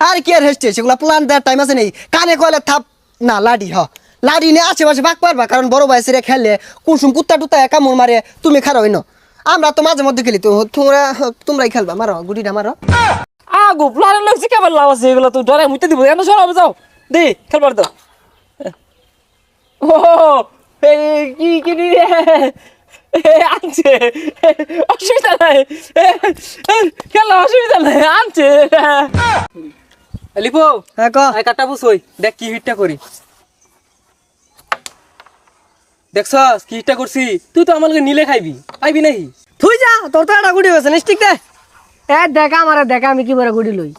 আর কি আর হেসছে? সেগুলো প্ল্যান দেওয়ার টাইম আছে নেই। কানে কয়লে থাপ না, লাডি, হ। লাডি নিয়ে আশেপাশে ভাগ পারবা কারণ বড় ভাই সেরে খেললে কুসুম কুত্তা টুত্তা কামড় মারে, তুমি খারো হইনো। আমরা তো মাঝে মধ্যে খেলি, তো তোমরা তোমরাই খেলবা, মারো, গুটিটা মারো। আগো প্লান লাগছে কেমন লাভ আছে, এগুলো তো ডরে মুইতে দিব। এনে সরাবে যাও। দে খেলবার দাও। ও কি কি রে আনছে। অসুবিধা নাই। খেলা অসুবিধা নাই। আনছে। লিপো। হ্যাঁ ক। আই কাটা বুঝই দেখ কি হিটটা করি। দেখছস কি হিটটা করছি? তুই তো আমাকে নিলে খাইবি। খাইবি নাকি? তুই যা তোর তো একটা গুটি হয়েছে ঠিক দে। এ দেখা আমার দেখা আমি কি করে গুড়ি লই।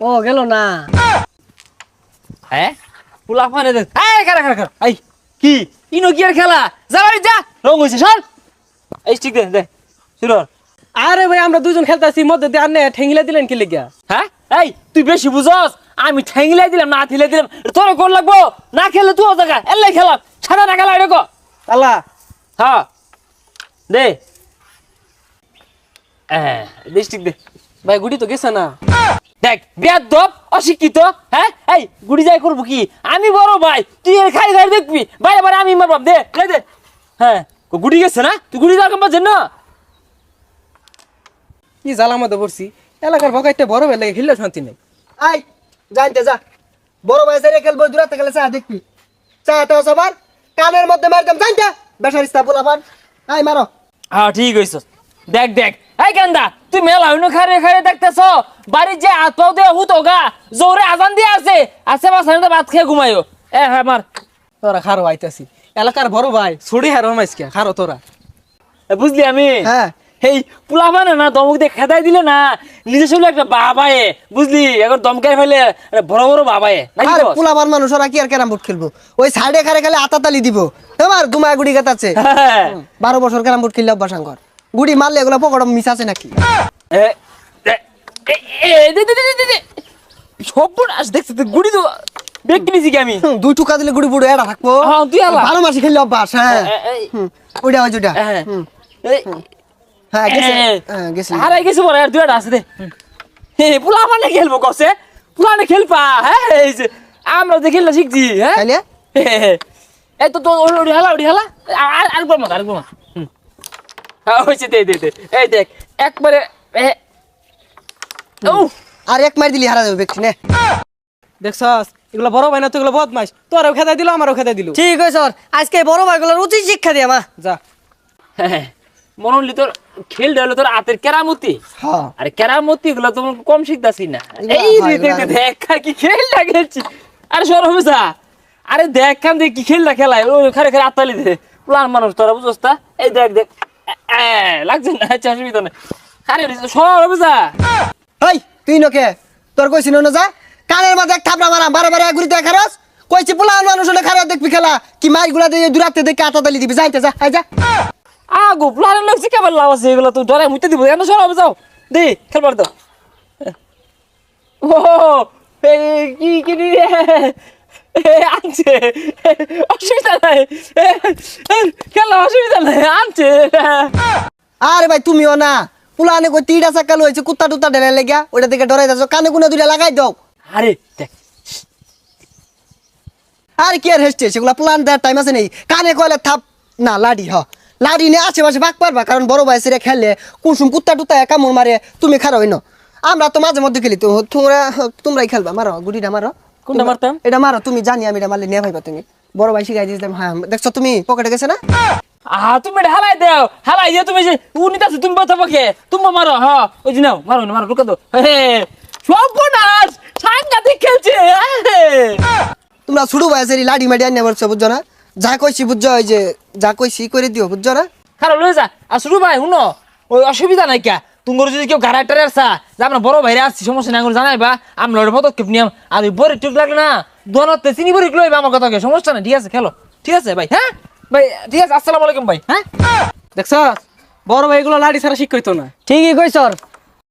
ও গেল না। হ্যাঁ পুলা ফানে দেখ এই খারা খারা খারা আই কি? ইনো কি আর খেলা। যা বাড়ি যা রং হইছে সর। এই ঠিক দে দে। শুরু। আরে ভাই আমরা দুজন খেলতেছি মধ্যে দিয়ে আনে ঠেঙ্গিলা দিলেন কি লেগিয়া? হ্যাঁ? এই তুই বেশি বুঝস? আমি ঠ্যাংলাই দিলাম না থিলে দিলাম। তোর কোন লাগবো? না খেলে তুই জায়গা এলাই খেলাম। সাদা না খেলা এটা আল্লাহ। হ্যাঁ। দে। ডিস্ট্রিক্ট দে। ভাই গুড়ি তো গেছে না। দেখ অশিক্ষিত হ্যাঁ? এই গুড়ি যাই করব কি? আমি বড় ভাই তুই এর খাই খাই দেখবি? বাইরে বাইরে আমি মারবাম দে দে দে। হ্যাঁ গুড়ি গেছে না? তুই গুড়ি যাওয়ার পাচ্ছেন না কি জ্বালা পড়ছি এলাকার ভগাইতে বড় বেলা খেললে শান্তি নেই। আই জানতে যা। বড় ভাই সেরে খেলব দূরাতে গেলে চা দেখবি। চা তো সবার কানের মধ্যে মারতাম জানতে বেসারিস্তা পোলাপান আই মারো। হ্যাঁ ঠিক হইছ দেখ দেখ। এই কেন্দা তুই মেলা হইনো খারে খারে দেখতেছ? বাড়ির যে হাত পাও দিয়ে হুতো গা জোরে আজান দিয়ে আছে। আছে বাসানে ভাত খেয়ে ঘুমাইও। এ হ্যাঁ মার। তোরা খারো আইতাছি। এলাকার বড় ভাই ছড়ি হারো মাইসকে খারো তোরা। এ, বুঝলি আমি? হ্যাঁ। এই পোলা মানে না দমক দিয়ে খেদাই দিলে না নিজে শুনলে একটা বাবায়ে বুঝলি? এখন দমকাই ফেলে বড় বড় বাবায়ে আরে বস? পোলাপান মানুষ ওরা কি আর ক্যারাম বোর্ড খেলব? ওই সাইডে খারে খালি আতাতালি দিব। তোমার দুমায় গুড়ি হ্যাঁ। বারো বছর ক্যারাম বোর্ড খেললে অভ্যাসাঙ্কর গুড়ি মারলে এগুলো পকড় মিস আছে নাকি। সর্বনাশ, দেখছিস গুড়ি তো বেঁকে নিছি কি আমি? দুই টুকা দিলে গুড়ি বুড়ো এটা থাকব। হ্যাঁ। বারো মাসে খেললে অভ্যাস হ্যাঁ। ওইটা ওই যেটা হ্যাঁ। হুম, এই, হ্যাঁ গেছে হ্যাঁ। গেছে। হারাই গেছে বলে আর দুইটা আছে দে। হে পোলা মানে খেলব কসে পোলা মানে খেলপা হ্যাঁ এই যে আমরা যে খেললা শিখছি হ্যাঁ। তাইলে? এই তো তো ওড়ি হালা ওড়ি হালা। আর- আর আরেকবার মত মত হুম। হ্যাঁ হয়েছে দে দে দে। এই দেখ একবারে এ আর এক মার দিলি হারা যাবে ব্যক্তি নে। দেখছস এগুলো বড় ভাই না তো এগুলো বদমাইশ। তোরাও খেদাই দিল আমারও খেদাই দিল। ঠিক আছে স্যার। আজকে বড় ভাইগুলোর উচিত শিক্ষা দিয়া মা। যা। হ্যাঁ, মনে হলি তোর খেল তোর কেরামতি। হ্যাঁ। আরে কেরামতি গুলো তো কম শিখতাছি না। এই দেখ কি খেলটা খেলছি। আরে সর হবে যা আরে দেখ খান কি খেলটা খেলায়। ও খারে খারে আত্মালি দে। প্লান মানুষ তোরা বুঝছ তা? এই দেখ দেখ। এ, এ, লাগছে না আচ্ছা অসুবিধা নেই আরে সর হবে যা এই তুই নকে? তোর কইছি না যা। কানের মাঝে এক থাপড়া মারা বারে বারে ঘুরি দেখ কইছি পোলা মানুষ হলে খারাপ দেখবি খেলা। কি মাই গুলা দিয়ে দূরাতে দেখে আতাতালি দিবি। যাইতে যা আই যা। আগো প্লান লাগছে কেমন লাভ আছে এগুলো তো? ডরে মুইতে দিব। এনে সর হবে যাও। দে খেলবার দাও। ও কি কি নি রে? আনছে। অসুবিধা নাই। খেলা অসুবিধা নাই। আনছে। আরে ভাই তুমিও না। পোলা আনে কই তিনটা চাকা লইছে কুত্তা টুত্তা ঢেলে লেগা ওইটা দেখে ডরাই যাচ্ছ। কানে কুনে দুইটা লাগাই দাও। আরে দেখ। আর কি আর হেসছে? সেগুলো প্ল্যান দেওয়ার টাইম আছে নেই। কানে কয়লে থাপ। না লাডি হ। লাডি নিয়ে আশেপাশে ভাগ পারবা কারণ বড় ভাই সেরে খেললে কুসুম কুত্তা টুত্তা কামড় মারে তুমি খারো হইনো। আমরা তো মাঝে মধ্যে খেলি তো তোমরা তোমরাই খেলবা মারো গুটিটা মারো। কোনটা মারতাম? এটা মারো তুমি জানি আমি এটা মারলে নিয়ে ভাইবা তুমি। বড় ভাই শিখাই দিয়েছিলাম হ্যাঁ দেখছ তুমি পকেটে গেছে না? আহা তুমি এটা হালাই দাও হালাই দিয়ে তুমি যে উনি আছে তুমি বাতা পাকে তুমি মারো হ্যাঁ ওই যে নাও মারো না মারো ঢুকা দাও হে সর্বনাশ সাংঘাতিক খেলছে তোমরা শুরু ভাই লাডি মাডি আনিয়ে বলছো বুঝছ না? যা কইছি বুঝছ ওই যে যা কইছি করে দিও বুঝছ না? খারাপ লয়ে যা। আর শুরু ভাই শুনো ওই অসুবিধা নাই কে? তোমার যদি কেউ গাড়া টারে আসা যে আমরা বড় ভাইরা আসছি সমস্যা নাই জানাই বা আমরা ওটা পদক্ষেপ নিয়াম। আর ওই বরে টুক লাগলে না দোয়ানতে চিনি বরে লইবা আমার কথা সমস্যা নাই ঠিক আছে খেলো। ঠিক আছে ভাই হ্যাঁ? ভাই ঠিক আছে আসসালামু আলাইকুম ভাই হ্যাঁ? দেখছস বড় ভাই এগুলো লাড়ি ছাড়া শিক্ষিত না। ঠিকই কই স্যার